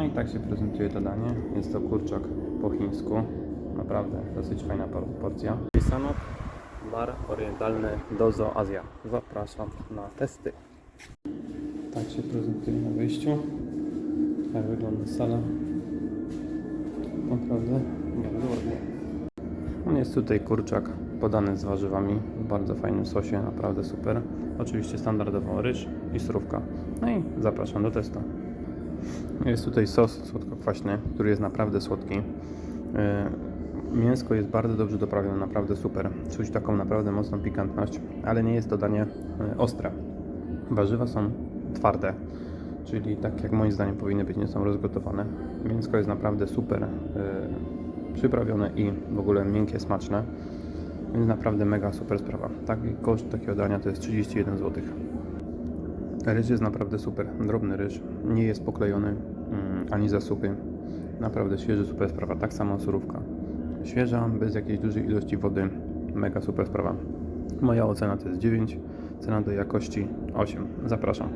No i tak się prezentuje to danie. Jest to kurczak po chińsku. Naprawdę dosyć fajna por- porcja. Sanok, bar orientalny Dozo Azja. Zapraszam na testy. Tak się prezentuje na wyjściu. Tak wygląda sala. Naprawdę bardzo ładnie. On jest tutaj kurczak podany z warzywami w bardzo fajnym sosie, naprawdę super. Oczywiście standardowo ryż i surówka. No i zapraszam do testu. Jest tutaj sos słodko-kwaśny, który jest naprawdę słodki. Yy, Mięsko jest bardzo dobrze doprawione, naprawdę super. Czuć taką naprawdę mocną pikantność, ale nie jest to danie yy, ostre. Warzywa są twarde, czyli tak jak moim zdaniem powinny być, nie są rozgotowane. Mięsko jest naprawdę super yy, przyprawione i w ogóle miękkie, smaczne. Więc naprawdę mega super sprawa. Taki koszt takiego dania to jest 31 zł. Ryż jest naprawdę super. Drobny ryż, nie jest poklejony mm, ani za suchy. Naprawdę świeży, super sprawa. Tak samo surówka. Świeża, bez jakiejś dużej ilości wody. Mega super sprawa. Moja ocena to jest 9, cena do jakości 8. Zapraszam.